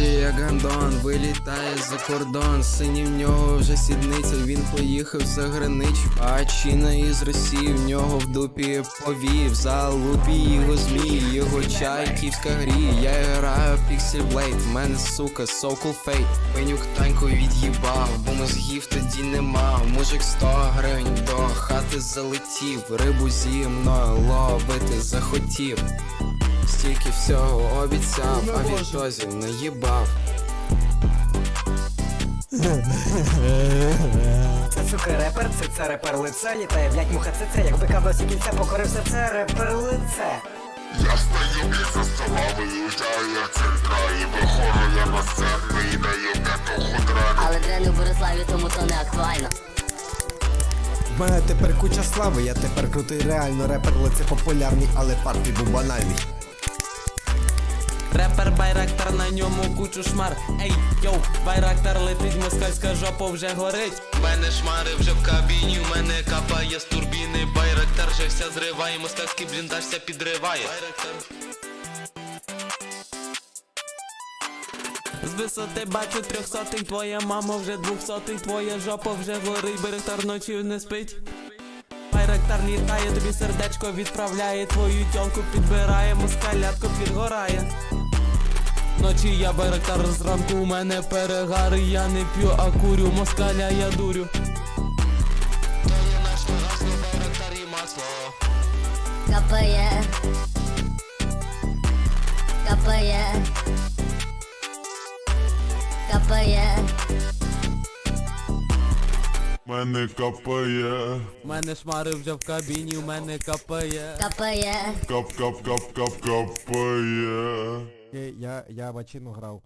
ходять як гандон, вилітає за кордон. Сині в нього вже сідниця, він поїхав за граничу. А Чіна із Росії в нього в дупі повів. За лупі його змій, його чай, київська грі. Я граю Pixel Blade, в мене сука, Soul Fate. Пенюк таньку від'їбав, бо мозгів тоді нема. Мужик 100 гривень до хати залетів. Рибу зі мною ловити захотів. Стільки всього обіцяв, а відтозі наїбав. Це сука репер, це це репер лице, літає, блять, муха це це, як бика в носі кільця покорився, це репер лице. Я стою блядь, за стола, виїжджаю як центра І виходжу я на сцену і даю п'яту худра Але дрени в Бориславі, тому то не актуально. В мене тепер куча слави, я тепер крутий, реально репер, лице популярний, але партій був банальний. Репер Байрактар на ньому кучу шмар. Ей, йоу, Байрактар летить, москальська жопа вже горить. У мене шмари вже в кабіні, у мене капає з турбіни. Байрактар же вся зриває, москальський бліндаж вся підриває. З висоти бачу трьохсотий, твоя мама вже двохсотий, твоя жопа вже горить, Байрактар ночі не спить. Байрактар літає, тобі сердечко відправляє, твою тьолку підбирає, москалятко підгорає. Ночі я байрактар зранку у мене перегар Я не п'ю, а курю, москаля я дурю То є наше гасло, байрактар і масло Капає. Капає. Капає. Мене капає, У мене шмари вже в кабіні, у мене капає Капає. кап кап кап кап капає Я, я, бачину грав.